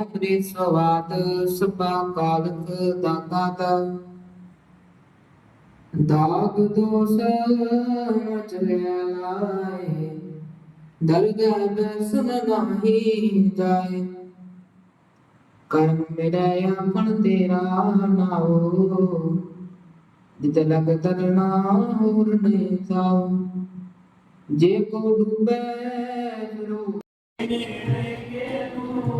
ਆਪਣੇ ਸਵਾਦ ਸਭਾ ਕਾਲਕ ਦਾਤਾ ਦਾ। ਦਾਗ ਦੋਸ ਚਲਿਆ ਲਾਏ ਦਰਗਾਹ ਦਰਸ਼ਨ ਨਾਹੀ ਜਾਏ। ਕਰਮ ਮੇਰਾ ਆਪਣ ਤੇਰਾ ਨਾਉ, ਜਿਤ ਲਗ ਤਰਨਾ ਹੋਰ ਨਹੀਂ ਸਾਉ ਜੇ ਕੋ ਡੂਬੇ ਫਿਰੋ ਜਿੰਨੀ ਨਾਮ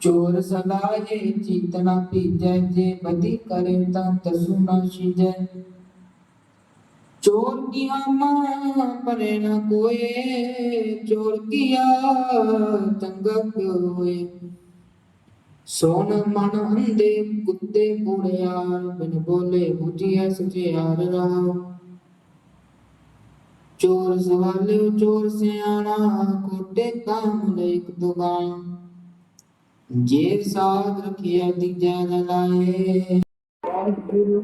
ਚੋਰ ਸਲਾਹੇ ਚੀਤਨਾ ਪੀਜੈ ਜੇ ਬਦੀ ਕਰੇ ਤਾਂ ਤਸੂ ਨਾ ਛਿਜੈ ਚੋਰ ਕੀਆ ਮਾਂ ਪਰੇ ਨਾ ਕੋਏ ਚੋਰ ਕੀਆ ਚੰਗਾ ਕਿਉ ਹੋਏ ਸੋਨ ਮਨ ਅੰਦੇ ਕੁੱਤੇ ਕੁੜਿਆਰ ਬਿਨ ਬੋਲੇ ਬੁਝਿਆ ਸਚਿਆਰ ਰਹਾ ਚੋਰ ਸਵਾਲਿਓ ਚੋਰ ਸਿਆਣਾ ਕੋਟੇ ਕੰਮ ਲੇਕ ਦੁਕਾਨ ਜੇ ਸਾਧ ਰਖਿਆ ਦੀਜਾ ਲਾਏ ਵਾਹਿਗੁਰੂ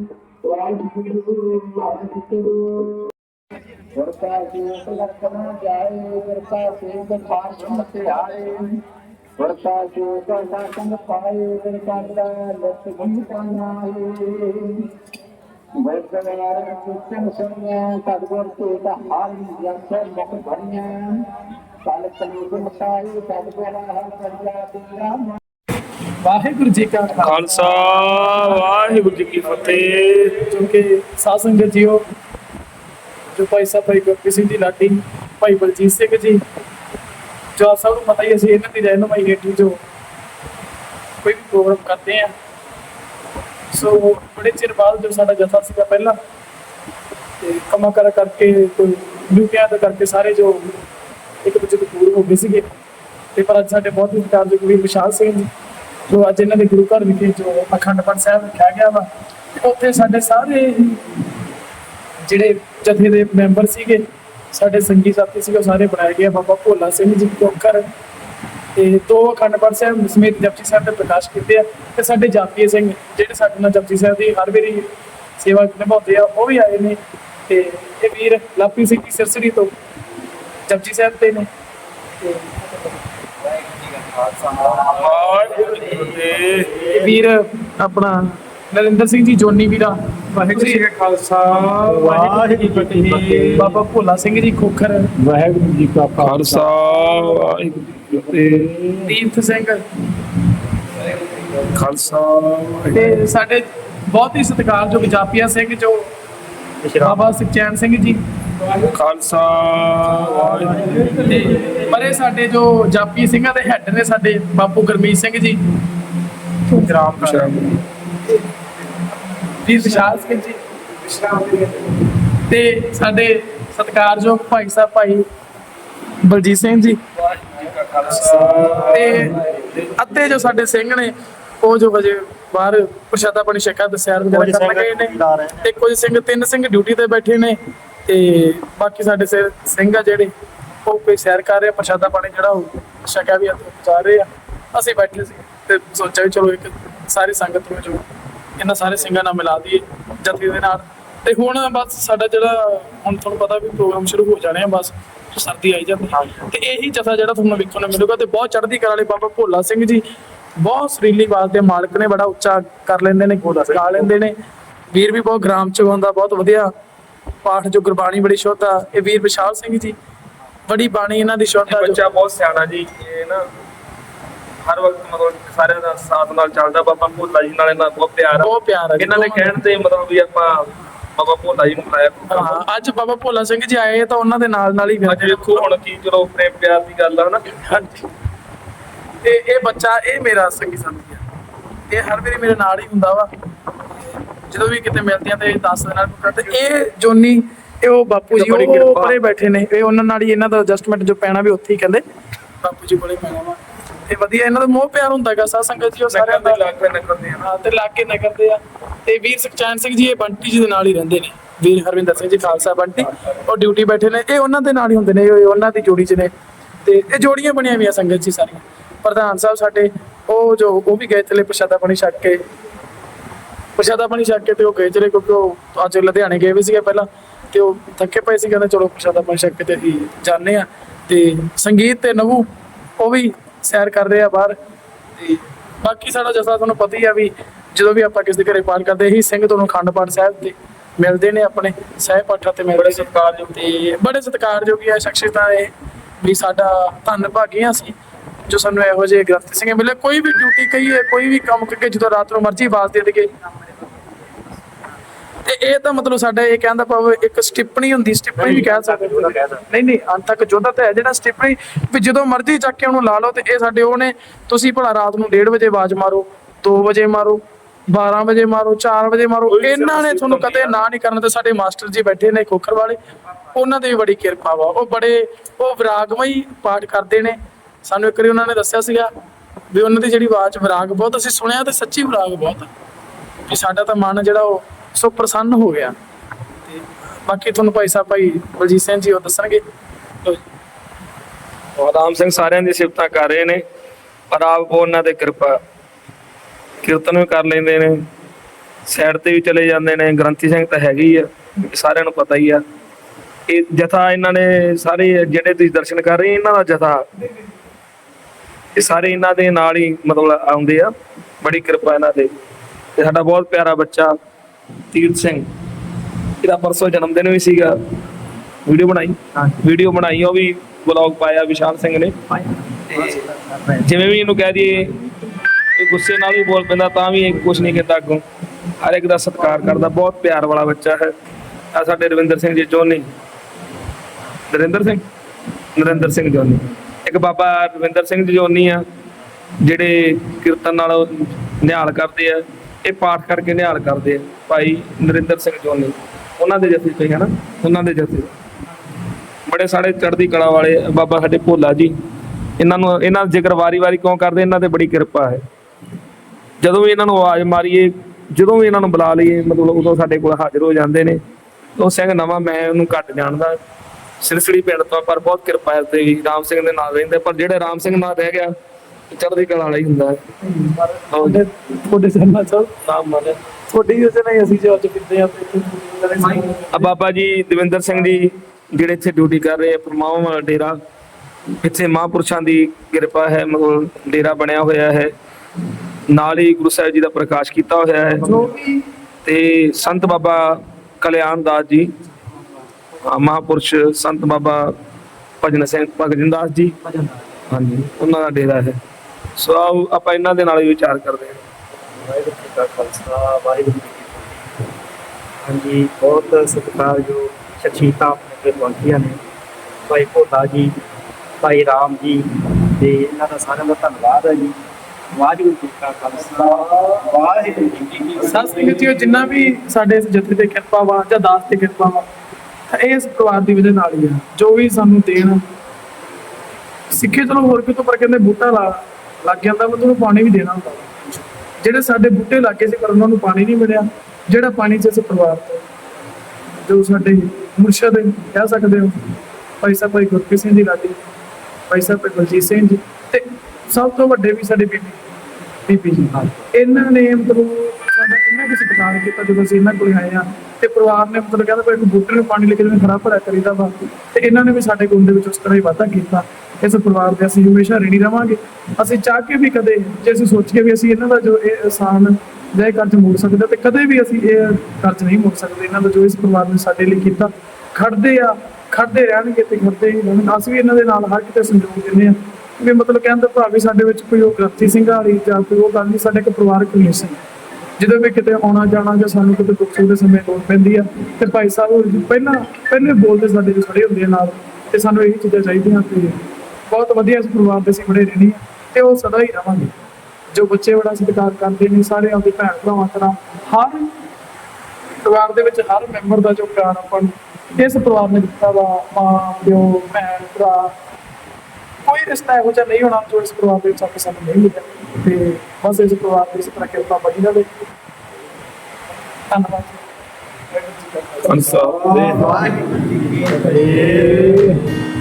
ਵਾਹਿਗੁਰੂ ਵਾਹਿਗੁਰੂ। ਵਰਤਾ ਸੇਵ ਲਖਣਾ ਜਾਏ ਵਰਤਾ ਸੇਵ ਖਾਰਮ ਤੇ ਆਏ ਵਰਤਾ ਸੇਵ ਦਾ ਸੰਗ ਪਾਏ ਵਰਤਾ ਦਾ ਲਖ ਗੁਣ ਪਾਨਾਏ ਵਰਤਮਾਨ ਕਿਰਤਨ ਸੁਣਿਆ, ਸਤਿਗੁਰ ਤੇ ਦਾ ਹਾਲ ਜਸ ਮੁਖ ਭਣਿਆ ਵਾਹਿਗੁਰੂ ਜੀ ਕਾ ਖਾਲਸਾ। ਵਾਹਿਗੁਰੂ ਜੀ ਕੀ ਫਤਿਹ। ਜੋ ਕਿ ਸਾਧ ਸੰਗਤ ਜੀਓ ਜੋ ਭਾਈ ਸਾਹਿਬ ਭਾਈ ਗੁਰਪ੍ਰੀਤ ਸਿੰਘ ਜੀ ਲਾਡੀ ਭਾਈ ਬਲਜੀਤ ਸਿੰਘ ਜੀ ਜੋ ਸਭ ਨੂੰ ਪਤਾ ਹੀ ਅਸੀਂ ਇਹਨਾਂ ਦੀ ਰਹਿਨੁਮਾਈ ਹੇਠ ਜੋ ਕੋਈ ਵੀ ਪ੍ਰੋਗਰਾਮ ਕਰਦੇ ਆ ਸੋ ਬੜੇ ਚਿਰ ਬਾਅਦ ਜੋ ਸਾਡਾ ਜਥਾ ਸੀਗਾ ਪਹਿਲਾਂ ਤੇ ਕੰਮਾਂ ਕਰ ਕਰਕੇ ਕੋਈ ਦਾ ਕਰਕੇ ਸਾਰੇ ਜੋ ਇੱਕ ਦੂਜੇ ਤੋਂ ਦੂਰ ਹੋ ਗਏ ਸੀਗੇ। ਤੇ ਪਰ ਅੱਜ ਸਾਡੇ ਬਹੁਤ ਹੀ ਸਤਿਕਾਰਯੋਗ ਵੀਰ ਵਿਸ਼ਾਲ ਸਿੰਘ ਜੀ, ਜੋ ਅੱਜ ਇਹਨਾਂ ਦੇ ਗੁਰੂ ਘਰ ਵਿਖੇ ਜੋ ਅਖੰਡ ਪਾਠ ਸਾਹਿਬ ਰੱਖਿਆ ਗਿਆ ਵਾ ਉੱਥੇ ਸਾਡੇ ਸਾਰੇ ਜਿਹੜੇ ਜਥੇ ਦੇ ਮੈਂਬਰ ਸੀਗੇ, ਸਾਡੇ ਸੰਗੀ ਸਾਥੀ ਸੀਗੇ ਸਾਰੇ ਬਣਾਏ ਗਏ ਬਾਬਾ ਭੋਲਾ ਸਿੰਘ ਜੀ ਕੋਕਰ ਤੇ ਦੋ ਅਖੰਡ ਪਾਠ ਸਾਹਿਬ ਸਮੇਤ ਜਪਜੀ ਸਾਹਿਬ ਦੇ ਪ੍ਰਕਾਸ਼ ਕੀਤੇ ਆ, ਤੇ ਸਾਡੇ ਜਾਤੀ ਸਿੰਘ ਜਿਹੜੇ ਸਾਡੇ ਨਾਲ ਜਪਜੀ ਸਾਹਿਬ ਦੀ ਹਰ ਵਾਰੀ ਸੇਵਾ ਨਿਭਾਉਂਦੇ ਆ, ਉਹ ਵੀ ਆਏ ਨੇ। ਤੇ ਇਹ ਵੀਰ ਲਾਪੀ ਸਿੰਘ ਜੀ ਸਿਰਸੜੀ ਤੋਂ ਜਪਜੀ ਸਾਹਿਬ ਤੇ ਨੇ ਵਾਹਿਗੁਰੂ ਜੀ ਵੀਰ ਆਪਣਾ ਨਰਿੰਦਰ ਸਿੰਘ ਜੀ ਜੋਨੀ ਵੀਰਾ ਵਾਹਿਗੁਰੂ ਜੀ ਕਾ ਖਾਲਸਾ ਵਾਹਿਗੁਰੂ ਜੀ ਕੀ ਫਤਿਹ। ਬਾਬਾ ਭੋਲਾ ਸਿੰਘ ਜੀ ਖੋਖਰ। ਵਾਹਿਗੁਰੂ ਜੀ ਕਾ ਖਾਲਸਾ। ਵਾਹਿਗੁਰੂ ਜੀ ਕੀ ਫਤਿਹ। ਤੀਰਥ ਸਿੰਘ। ਖਾਲਸਾ ਤੇ ਸਾਡੇ ਬਹੁਤ ਹੀ ਸਤਿਕਾਰਯੋਗ ਜਾਪੀਆ ਸਿੰਘ ਜੋ ਬਾਬਾ ਸੁਖਚੈਨ ਸਿੰਘ ਜੀ ਖਾਲਸਾ ਵਾਹਿਗੁਰੂ ਤੇ ਬੜੇ ਸਾਡੇ ਜੋ ਜਾਪੀ ਸਿੰਘਾਂ ਦੇ ਹੈੱਡ ਨੇ ਸਾਡੇ ਬਾਪੂ ਗਰਮੀਤ ਸਿੰਘ ਜੀ ਰਾਮ ਸ਼ਰਨ ਵੀਰ ਵਿਸ਼ਾਲ ਸਿੰਘ ਜੀ। ਤੇ ਸਾਡੇ ਸਤਿਕਾਰਯੋਗ ਭਾਈ ਸਾਹਿਬ ਭਾਈ ਬਲਜੀਤ ਸਿੰਘ ਜੀ। ਤੇ ਅੱਧੇ ਜੋ ਸਾਡੇ ਸਿੰਘ ਨੇ ਉਹ ਜੋ ਹਜੇ ਬਾਹਰ ਪ੍ਰਸ਼ਾਦਾ ਪਾਣੀ ਛਕਾ ਦਸਿਆਰ ਵਗੈਰਾ ਕਰਨ ਗਏ ਨੇ। ਤੇ ਕੁਝ ਸਿੰਘ ਤਿੰਨ ਸਿੰਘ ਡਿਊਟੀ ਤੇ ਬੈਠੇ ਨੇ। ਤੇ ਬਾਕੀ ਸਾਡੇ ਸੇ- ਸਿੰਘ ਆ ਜਿਹੜੇ ਉਹ ਕੋਈ ਸੈਰ ਕਰ ਰਹੇ ਆ, ਪ੍ਰਸ਼ਾਦਾ ਪਾਣੀ ਜਿਹੜਾ ਉਹ ਛਕਿਆ ਵੀ ਇੱਥੇ ਜਾ ਰਹੇ ਆ। ਅਸੀਂ ਬੈਠੇ ਸੀ ਤੇ ਸੋਚਿਆ ਵੀ ਚਲੋ ਇੱਕ ਸਾਰੀ ਸੰਗਤ ਨੂੰ ਜੋ ਇਹਨਾਂ ਸਾਰੇ ਸਿੰਘਾਂ ਨਾਲ ਮਿਲਾ ਦਈਏ ਜਥੇ ਦੇ ਨਾਲ। ਤੇ ਹੁਣ ਬਸ ਸਾਡਾ ਜਿਹੜਾ ਹੁਣ ਤੁਹਾਨੂੰ ਪਤਾ ਵੀ ਪ੍ਰੋਗਰਾਮ ਸ਼ੁਰੂ ਹੋ ਜਾਣੇ ਆ ਬਸ ਸਰਦੀ ਆਈ ਜਾਂਦੀ। ਤੇ ਇਹੀ ਜਥਾ ਜਿਹੜਾ ਤੁਹਾਨੂੰ ਵੇਖਣ ਨੂੰ ਮਿਲੂਗਾ ਤੇ ਬਹੁਤ ਚੜ੍ਹਦੀ ਕਲਾ ਵਾਲੇ ਬਾਬਾ ਭੋਲਾ ਸਿੰਘ ਜੀ ਬਹੁਤ ਸਰੀਲੀ ਆਵਾਜ਼ ਦੇ ਮਾਲਕ ਨੇ ਬੜਾ ਉੱਚਾ ਕਰ ਲੈਂਦੇ ਨੇ ਗਾ ਲੈਂਦੇ ਨੇ। ਵੀਰ ਵੀ ਬਹੁਤ ਗ੍ਰਾਮ ਚ ਗਾਉਂਦਾ ਬਹੁਤ ਵਧੀਆ। ਪਾਠ ਜੋ ਗੁਰਬਾਣੀ ਬੜੀ ਸ਼ੁੱਧ ਆ ਇਹ ਵੀਰ ਵਿਸ਼ਾਲ ਸਿੰਘ ਜੀ ਬੜੀ ਬਾਣੀ ਇਹਨਾਂ ਦੀ ਸ਼ੁੱਧ ਆ ਬੱਚਾ ਬਹੁਤ ਸਿਆਣਾ ਜੀ ਇਹ ਨਾ ਹਰ ਵਕਤ ਮਤਲਬ ਸਾਰਿਆਂ ਦਾ ਸਾਥ ਨਾਲ ਚੱਲਦਾ ਬਾਬਾ ਭੋਲਾ ਜੀ ਨਾਲ ਇਹਨਾਂ ਬਹੁਤ ਪਿਆਰ ਆ। ਬਹੁਤ ਪਿਆਰ ਆ। ਇਹਨਾਂ ਦੇ ਕਹਿਣ ਤੇ ਮਤਲਬ ਵੀ ਆਪਾਂ ਬਾਬਾ ਭੋਲਾ ਜੀ ਨੂੰ ਬੁਲਾਇਆ। ਹਾਂ ਅੱਜ ਬਾਬਾ ਭੋਲਾ ਸਿੰਘ ਜੀ ਆਏ ਆ ਤਾਂ ਉਹਨਾਂ ਦੇ ਨਾਲ ਨਾਲ ਹੀ ਅੱਜ ਵੇਖੋ ਹੁਣ ਕੀ ਚਲੋ ਪ੍ਰੇਮ ਪਿਆਰ ਦੀ ਗੱਲ ਆ ਨਾ ਹਾਂਜੀ। ਤੇ ਇਹ ਬੱਚਾ ਇਹ ਮੇਰਾ ਸੰਗੀ ਆ। ਇਹ ਹਰ ਵਾਰੀ ਮੇਰੇ ਨਾਲ ਹੀ ਹੁੰਦਾ ਵਾ। ਜਦੋਂ ਵੀ ਕਿਤੇ ਮਿਲਦੀਆਂ ਤੇ ਦੱਸ ਦੇ ਨਾਲ ਪੁੱਛਦਾ ਤੇ ਇਹ ਜੋਨੀ ਇਹ ਉਹ ਬਾਪੂ ਜੀ ਉਹ। ਪਰੇ ਬੈਠੇ ਨੇ। ਇਹ ਉਹਨਾਂ ਨਾਲ ਹੀ ਇਹਨਾਂ ਦਾ ਐਡਜਸਟਮੈਂਟ ਜੋ ਪੈਣਾ ਵੀ ਉੱਥੇ ਹੀ ਕਹਿੰਦੇ। ਬਾਪੂ ਜੀ ਕੋਲੇ ਪੈਣਾ ਵਾ ਤੇ ਵਧੀਆ ਇਹਨਾਂ ਦਾ ਮੋਹ ਪਿਆਰ ਹੁੰਦਾ ਹੈਗਾ ਸਾਧ ਸੰਗਤ ਜੀ ਉਹ ਸਾਰਿਆਂ ਦਾ। ਲੱਗ ਪੈ ਨਕਰਦੇ ਆ। ਹਾਂ ਤੇ ਲਾ ਕੇ ਨਗਰਦੇ ਆ। ਤੇ ਵੀਰ ਸੁਖਚੈਨ ਸਿੰਘ ਜੀ ਇਹ ਬੰਟੀ ਜੀ ਦੇ ਨਾਲ ਹੀ ਰਹਿੰਦੇ ਨੇ। ਵੀਰ ਹਰਵਿੰਦਰ ਸਿੰਘ ਜੀ ਖਾਲਸਾ ਬੰਟੀ ਉਹ ਡਿਊਟੀ ਬੈਠੇ ਨੇ। ਇਹ ਉਹਨਾਂ ਦੇ ਨਾਲ ਹੀ ਹੁੰਦੇ ਨੇ ਇਹ ਉਹਨਾਂ ਦੀ ਜੋੜੀ 'ਚ ਨੇ। ਤੇ ਇਹ ਜੋੜੀਆਂ ਬਣੀਆਂ ਹੋਈਆਂ ਸੰਗਤ ਜੀ ਸਾਰੀਆਂ। ਪ੍ਰਧਾਨ ਸਾਹਿਬ ਸਾਡੇ ਉਹ ਜੋ ਉਹ ਵੀ ਗਏ ਥਲੇ ਪ੍ਰਸ਼ਾਦਾ ਪਾਣੀ ਛਕ ਕੇ। ਪ੍ਰਸ਼ਾਦਾ ਪਾਣੀ ਛਕ ਕੇ ਤੇ ਉਹ ਗਏ ਚਲੇ ਕਿਉਂਕਿ ਉਹ ਅੱਜ ਲੁਧਿਆਣੇ ਗਏ ਵੀ ਸੀਗੇ ਪਹਿਲਾਂ ਤੇ ਉਹ ਥੱਕੇ ਪਏ ਸੀ ਕਹਿੰਦੇ ਚਲੋ ਪ੍ਰਸ਼ਾਦਾ ਪਾਣੀ ਛਕ ਕੇ ਤੇ ਅਸੀਂ ਜਾਂਦੇ ਆ ਤੇ ਸੰਗੀਤ ਤੇ ਨਵੂ ਉਹ ਵੀ ਸੈਰ ਕਰ ਰਹੇ ਆ ਬਾਹਰ। ਤੇ ਬਾਕੀ ਸਾਡਾ ਜਸਾ ਤੁਹਾਨੂੰ ਪਤਾ ਹੀ ਆ ਵੀ ਜਦੋਂ ਵੀ ਆਪਾਂ ਕਿਸੇ ਦੇ ਘਰੇ ਪਾਠ ਕਰਦੇ ਹੀ ਸਿੰਘ ਤੁਹਾਨੂੰ ਅਖੰਡ ਪਾਠ ਸਾਹਿਬ ਤੇ ਮਿਲਦੇ ਨੇ ਆਪਣੇ ਸਹਿ ਪਾਠਾਂ ਤੇ ਮਿਲਦੇ ਬੜੇ। ਸਤਿਕਾਰਯੋਗ ਤੇ ਬੜੇ ਸਤਿਕਾਰਯੋਗ ਆ ਸ਼ਖਸੀਅਤਾਂ ਇਹ ਵੀ ਸਾਡਾ ਧੰਨ ਭਾਗੀਆਂ ਸੀ ਜੋ ਸਾਨੂੰ ਇਹੋ ਜਿਹੇ ਗ੍ਰੰਥ ਸਿੰਘ ਮਿਲੇ। ਕੋਈ ਵੀ ਡਿਊਟੀ ਕਹੀਏ ਕੋਈ ਵੀ ਕੰਮ ਕਰਕੇ ਜਦੋਂ ਰਾਤ ਨੂੰ ਮਰਜ਼ੀ ਆਵਾਜ਼ ਦੇ ਦੇਗੇ ਤੇ ਇਹ ਤਾਂ ਮਤਲਬ ਸਾਡਾ ਇਹ ਕਹਿੰਦਾ ਭਾਵ ਇੱਕ ਸਟਿੱਪਣੀ ਹੁੰਦੀ ਸਟਿੱਪਣੀ ਵੀ ਕਹਿ ਸਕਦੇ। ਨਹੀਂ ਨਹੀਂ ਅੰਤ ਤੱਕ ਜੋਧਾ ਤਾਂ ਹੈ ਜਿਹੜਾ ਸਟਿੱਪਣੀ ਵੀ ਜਦੋਂ ਮਰਜ਼ੀ ਚੱਕ ਕੇ ਉਹਨੂੰ ਲਾ ਲਓ ਤੇ ਇਹ ਸਾਡੇ ਉਹ ਨੇ ਤੁਸੀਂ ਭਲਾ ਰਾਤ ਨੂੰ 1:30 ਵਜੇ ਆਵਾਜ਼ ਮਾਰੋ 2 ਵਜੇ ਮਾਰੋ 12 ਵਜੇ ਮਾਰੋ 4 ਵਜੇ ਮਾਰੋ ਇਹਨਾਂ ਨੇ ਤੁਹਾਨੂੰ ਕਦੇ ਨਾ ਨਹੀਂ ਕਰਨ ਤੇ ਸਾਡੇ ਮਾਸਟਰ ਜੀ ਬੈਠੇ ਨੇ ਖੋਖਰ ਵਾਲੇ ਉਹਨਾਂ ਦੀ ਵੀ ਬੜੀ ਕਿਰਪਾ ਵਾ ਉਹ ਬੜੇ ਉਹ ਵਿਰਾਗਮਈ ਪਾਠ ਕਰਦੇ ਨੇ ਸਾਨੂੰ ਇੱਕ ਵਾਰੀ ਉਹਨਾਂ ਨੇ ਦੱਸਿਆ ਸੀਗਾ ਵੀ ਉਹਨਾਂ ਦੀ ਜਿਹੜੀ ਆਵਾਜ਼ ਵਿਰਾਗ ਬਹੁਤ ਅਸੀਂ ਸੁਣਿਆ ਤੇ ਸੱਚੀ ਵਿਰਾਗ ਬਹੁਤ। ਵੀ ਸਾਡਾ ਤਾਂ ਮਨ ਜਿਹੜਾ ਉਹ ਸੋ ਪ੍ਰਸੰਨ ਹੋ ਗਿਆ। ਤੇ ਬਾਕੀ ਤੁਹਾਨੂੰ ਭਾਈ ਸਾਹਿਬ, ਭਾਈ ਬਲਜੀਤ ਸਿੰਘ ਜੀ ਉਹ ਦੱਸਣਗੇ? ਲਓ ਸਿੰਘ ਸਾਰਿਆਂ ਦੀ ਸਿਫਤਾਂ ਕਰ ਰਹੇ ਨੇ, ਪਰ ਆਪ ਉਹਨਾਂ ਦੇ ਕਿਰਪਾ, ਕੀਰਤਨ ਵੀ ਕਰ ਲੈਂਦੇ ਨੇ, ਸਾਈਡ ਤੇ ਵੀ ਚਲੇ ਜਾਂਦੇ ਨੇ, ਗ੍ਰੰਥੀ ਸਿੰਘ ਤਾਂ ਹੈਗੀ ਆ, ਸਾਰਿਆਂ ਨੂੰ ਪਤਾ ਹੀ ਆ। ਇਹ ਜਥਾ ਇਹਨਾਂ ਨੇ ਸਾਰੇ ਜਿਹੜੇ ਤੁਸੀਂ ਦਰਸ਼ਨ ਕਰ ਰਹੇ ਇਹਨਾਂ ਦਾ ਜਥਾ। ਇਹ ਸਾਰੇ ਇਹਨਾਂ ਦੇ ਨਾਲ ਹੀ ਮਤਲਬ ਆਉਂਦੇ ਆ, ਬੜੀ ਕਿਰਪਾ ਇਹਨਾਂ ਦੇ ਤੇ ਸਾਡਾ ਬਹੁਤ ਪਿਆਰਾ ਬੱਚਾ ਤੀਰਥ ਸਿੰਘ ਇਹਦਾ ਪਰਸੋਂ ਜਨਮ ਦਿਨ ਵੀ ਸੀਗਾ ਵੀਡੀਓ ਬਣਾਈ ਵੀਡੀਓ ਬਣਾਈ ਉਹ ਵੀ ਵਲੌਗ ਪਾਇਆ ਵਿਸ਼ਾਲ ਸਿੰਘ ਨੇ ਜਿਵੇਂ ਵੀ ਇਹਨੂੰ ਕਹਿ ਦਈਏ ਇਹ ਗੁੱਸੇ ਨਾਲ ਵੀ ਬੋਲ ਪੈਂਦਾ ਤਾਂ ਵੀ ਇਹ ਕੁਝ ਨਹੀਂ ਕਹਿੰਦਾ ਅੱਗੋਂ ਹਰ ਇੱਕ ਦਾ ਸਤਿਕਾਰ ਕਰਦਾ ਬਹੁਤ ਪਿਆਰ ਵਾਲਾ ਬੱਚਾ ਹੈ ਆ ਸਾਡੇ ਰਵਿੰਦਰ ਸਿੰਘ ਜੀ ਜੋਨੀ ਨਰਿੰਦਰ ਸਿੰਘ ਨਰਿੰਦਰ ਸਿੰਘ ਜੋਨੀ ਇੱਕ ਬਾਬਾ ਰਵਿੰਦਰ ਸਿੰਘ ਜੀ ਜੋਨੀ ਆ ਜਿਹੜੇ ਕੀਰਤਨ ਨਾਲ ਨਿਹਾਲ ਕਰਦੇ ਆ ਇਹ ਪਾਠ ਕਰਕੇ ਨਿਹਾਲ ਕਰਦੇ ਆ ਭਾਈ ਨਰਿੰਦਰ ਸਿੰਘ ਜੋਨੀ, ਉਹਨਾਂ ਦੇ ਜਥੇ ਤੇ ਹੈ ਨਾ ਉਹਨਾਂ ਦੇ ਜਥੇ। ਬੜੇ ਸਾਡੇ ਚੜ੍ਹਦੀ ਕਲਾ ਵਾਲੇ ਬਾਬਾ ਸਾਡੇ ਭੋਲਾ ਜੀ। ਇਹਨਾਂ ਨੂੰ, ਇਹਨਾਂ ਦਾ ਜ਼ਿਕਰ ਵਾਰੀ-ਵਾਰੀ ਕਿਉਂ ਕਰਦੇ, ਇਹਨਾਂ ਤੇ ਬੜੀ ਕਿਰਪਾ ਹੈ। ਜਦੋਂ ਵੀ ਇਹਨਾਂ ਨੂੰ ਆਵਾਜ਼ ਮਾਰੀਏ, ਜਦੋਂ ਵੀ ਇਹਨਾਂ ਨੂੰ ਬੁਲਾ ਲਈਏ, ਮਤਲਬ ਉਦੋਂ ਸਾਡੇ ਕੋਲ ਹਾਜ਼ਰ ਹੋ ਜਾਂਦੇ ਨੇ। ਉਹ ਸਿੰਘ ਨਵਾਂ, ਮੈਂ ਉਹਨੂੰ ਘੱਟ ਜਾਣਦਾ। ਸਿਰਸੜੀ ਪਿੰਡ ਤੋਂ ਪਰ ਬਹੁਤ ਕਿਰਪਾ ਹੈ ਤੇ ਰਾਮ ਸਿੰਘ ਦੇ ਨਾਲ ਰਹਿੰਦੇ ਪਰ ਜਿਹੜੇ ਰਾਮ ਸਿੰਘ ਨਾਲ ਰਹਿ ਗਿਆ ਚੜ੍ਹਦੀ ਕਲਾ ਵਾਲਾ ਹੀ ਹੁੰਦਾ ਹੈ। ਤੁਹਾਡੇ ਤੁਹਾਡੇ ਸਰਨਾ ਸਾਹਿਬ ਨਾਮ ਮਾਰੇ ਤੁਹਾਡੀ ਵਜ੍ਹਾ ਨਾਲ ਹੀ ਅਸੀਂ ਜੋ ਅੱਜ ਫਿਰਦੇ ਆ ਤੇ ਆ ਬਾਬਾ ਜੀ ਦਵਿੰਦਰ ਸਿੰਘ ਜੀ ਜਿਹੜੇ ਇੱਥੇ ਡਿਊਟੀ ਕਰ ਰਹੇ ਆ ਪਰਮਾਵਾਂ ਵਾਲਾ ਡੇਰਾ। ਇੱਥੇ ਮਹਾਂਪੁਰਸ਼ਾਂ ਦੀ ਕਿਰਪਾ ਹੈ ਮਤਲਬ ਡੇਰਾ ਬਣਿਆ ਹੋਇਆ ਹੈ। ਨਾਲ ਹੀ ਗੁਰੂ ਸਾਹਿਬ ਜੀ ਦਾ ਪ੍ਰਕਾਸ਼ ਕੀਤਾ ਹੋਇਆ ਹੈ। ਜੋ ਵੀ ਤੇ ਸੰਤ ਬਾਬਾ ਕਲਿਆਣ ਦਾਸ ਜੀ ਅ, ਮਹਾਂਪੁਰਸ਼ ਸੰਤ ਬਾਬਾ ਭਜਨ ਸਿੰਘ ਭਗਜਨ ਦਾਸ ਜੀ। ਹਾਂਜੀ ਉਹਨਾਂ ਦਾ ਡੇਰਾ ਹੈ। ਸੋ ਆਓ ਆਪਾਂ ਇਹਨਾਂ ਦੇ ਨਾਲ ਵੀ ਵਿਚਾਰ ਕਰਦੇ ਹਾਂ। ਵਾਹਿਗੁਰੂ ਜੀ ਕਾ ਖਾਲਸਾ ਵਾਹਿਗੁਰੂ ਜੀ ਕੀ ਫਤਿਹ। ਹਾਂਜੀ ਬਹੁਤ ਸਤਿਕਾਰਯੋਗ ਸ਼ਖਸੀਅਤਾਂ ਆਪਣੇ ਨੇ। ਭਾਈ ਭੋਲਾ ਜੀ ਭਾਈ ਰਾਮ ਜੀ ਤੇ ਇਹਨਾਂ ਦਾ ਸਾਰਿਆਂ ਦਾ ਧੰਨਵਾਦ ਹੈ ਜੀ। ਵਾਹਿਗੁਰੂ ਜੀ ਕਾ ਖਾਲਸਾ ਵਾਹਿਗੁਰੂ ਜੀ ਕੀ ਫਤਿਹ। ਸਾਧ ਸੰਗਤ ਜੀਓ ਜਿੰਨਾ ਵੀ ਸਾਡੇ ਇਸ ਜਥੇ ਤੇ ਕਿਰਪਾ ਵਾ ਜਾਂ ਦਾਸ ਤੇ ਕਿਰਪਾ ਵਾ ਇਸ ਪਰਿਵਾਰ ਦੀ ਵਜ੍ਹਾ ਨਾਲ ਹੀ ਆ। ਜੋ ਵੀ ਸਾਨੂੰ ਦੇਣ ਸਿੱਖੇ ਚਲੋ ਹੋਰ ਕਿਤੋਂ ਪਰ ਕਹਿੰਦੇ ਬੂਟਾ ਲਾ। ਲੱਗ ਜਾਂਦਾ ਵਾ, ਤੁਹਾਨੂੰ ਪਾਣੀ ਵੀ ਦੇਣਾ ਹੁੰਦਾ ਜਿਹੜੇ ਸਾਡੇ ਬੂਟੇ ਲੱਗੇ ਸੀ, ਪਰ ਉਹਨਾਂ ਨੂੰ ਪਾਣੀ ਨਹੀਂ ਮਿਲਿਆ। ਜਿਹੜਾ ਪਾਣੀ ਚ ਪਰਿਵਾਰ ਤੋਂ। ਜੋ ਸਾਡੇ ਮੁਰਸ਼ਦ ਕਹਿ ਸਕਦੇ ਹੋ, ਭਾਈ ਸਾਹਿਬ, ਭਾਈ ਗੁਰਪ੍ਰੀਤ ਸਿੰਘ ਜੀ ਲਾਡੀ, ਭਾਈ ਸਾਹਿਬ, ਭਾਈ ਬਲਜੀਤ ਸਿੰਘ ਜੀ, ਤੇ ਸਭ ਤੋਂ ਵੱਡੇ ਵੀ ਸਾਡੇ ਬੀਬੀ ਬੀਬੀ ਜੀ। ਇਹਨਾਂ ਨੇ ਮਤਲਬ ਸਾਡਾ ਕਿੰਨਾ ਕੁ ਸਤਿਕਾਰ ਕੀਤਾ ਜਦੋਂ ਅਸੀਂ ਇਹਨਾਂ ਕੋਲ ਆਏ ਆ। ਤੇ ਪਰਿਵਾਰ ਨੇ ਮਤਲਬ ਕਹਿੰਦਾ ਕੋਈ ਬੂਟੇ ਨੂੰ ਪਾਣੀ ਲੈ ਕੇ ਜਿਵੇਂ ਖੜਾ ਭਰਿਆ ਕਰੀਦਾ ਵਾ। ਤੇ ਇਹਨਾਂ ਨੇ ਵੀ ਸਾਡੇ ਗੁਣ ਦੇ ਵਿੱਚ ਉਸ ਤਰ੍ਹਾਂ ਹੀ ਵਾਧਾ ਕੀਤਾ। ਇਸ ਪਰਿਵਾਰ ਦੇ ਅਸੀਂ ਹਮੇਸ਼ਾ ਰਣੀ ਰਵਾਂਗੇ। ਅਸੀਂ ਚਾਹ ਕੇ ਵੀ ਕਦੇ, ਜੇ ਅਸੀਂ ਸੋਚੀਏ ਵੀ ਅਸੀਂ ਇਹਨਾਂ ਦਾ ਜੋ ਇਹ ਆਸਾਨ ਜਾਂ ਕਰਜ਼ ਮੋੜ ਸਕਦੇ ਤੇ ਕਦੇ ਵੀ ਅਸੀਂ ਇਹ ਕਰਜ਼ ਨਹੀਂ ਮੋੜ ਸਕਦੇ। ਇਹਨਾਂ ਦਾ ਜੋ ਇਸ ਪਰਿਵਾਰ ਨੇ ਸਾਡੇ ਲਈ ਕੀਤਾ, ਖੜਦੇ ਆ, ਖੜਦੇ ਰਹਿਣਗੇ ਤੇ ਖੜਦੇ ਹੀ ਰਹਿਣਗੇ। ਅਸੀਂ ਵੀ ਇਹਨਾਂ ਦੇ ਨਾਲ ਹਰ ਕਿਤੇ ਸੰਯੋਗ ਦਿੰਦੇ ਆ ਵੀ ਮਤਲਬ ਕਹਿੰਦੇ ਭਰਾ ਵੀ ਸਾਡੇ ਵਿੱਚ ਕੋਈ ਉਹ ਗ੍ਰੰਥੀ ਸਿੰਘਾਰੀ ਜਾਂ ਕੋਈ ਉਹ ਗੱਲ ਨਹੀਂ, ਸਾਡੇ ਇੱਕ ਪਰਿਵਾਰਕ ਰਿਲੇਸ਼ਨ ਜਦੋਂ ਵੀ ਕਿਤੇ ਆਉਣਾ ਜਾਣਾ ਜਾਂ ਸਾਨੂੰ ਕਿਤੇ ਦੁੱਖ ਸੁੱਖ ਦੇ ਸਮੇਂ ਲੋੜ ਪੈਂਦੀ ਆ, ਤੇ ਭਾਈ ਸਾਹਿਬ ਪਹਿਲਾਂ, ਪਹਿਲੇ ਬੋਲਦੇ ਸਾਡੇ ਜੋ ਖੜੇ ਹੁੰਦੇ ਆ ਨਾਲ, ਤੇ ਸਾਨੂੰ ਇਹੀ ਚੀਜ਼ਾਂ ਚਾਹੀਦੀਆਂ ਤੇ ਬਹੁਤ ਵਧੀਆ ਇਸ ਪਰਿਵਾਰ ਦੇ ਅਸੀਂ ਬੜੇ ਰਹਿਣੀ ਤੇ ਉਹ ਸਦਾ ਹੀ ਰਵਾਂਗੇ ਜੋ ਬੱਚੇ ਬੜਾ ਸਤਿਕਾਰ ਕਰਦੇ ਨੇ ਸਾਰੇ ਆਪਦੇ ਭੈਣ ਭਰਾਵਾਂ ਤਰ੍ਹਾਂ ਹਰ ਪਰਿਵਾਰ ਦੇ ਵਿੱਚ ਹਰ ਮੈਂਬਰ ਦਾ ਜੋ ਪਿਆਰ ਆਪਾਂ ਨੂੰ ਇਸ ਪਰਿਵਾਰ ਨੇ ਦਿੱਤਾ ਵਾ ਮਾਂ ਪਿਓ ਭੈਣ ਭਰਾ ਕੋਈ ਰਿਸ਼ਤਾ ਇਹੋ ਜਿਹਾ ਨਹੀਂ ਹੋਣਾ ਜੋ ਇਸ ਪਰਿਵਾਰ ਦੇ ਵਿੱਚ ਆਪਾਂ ਸਾਨੂੰ ਨਹੀਂ ਮਿਲਿਆ ਤੇ ਬਸ ਇਸ ਪਰਿਵਾਰ ਦੀ ਇਸ ਤਰ੍ਹਾਂ ਕਿਰਪਾ ਬਣੀ ਰਵੇ ਧੰਨਵਾਦ ਜੀ। ਵਾਹਿਗੁਰੂ ਜੀ ਕਾ ਖਾਲਸਾ। ਅੰਸਾ ਦੇ ਵਾਹਿਗੁਰੂ ਜੀ ਕੀ ਫਤਿਹ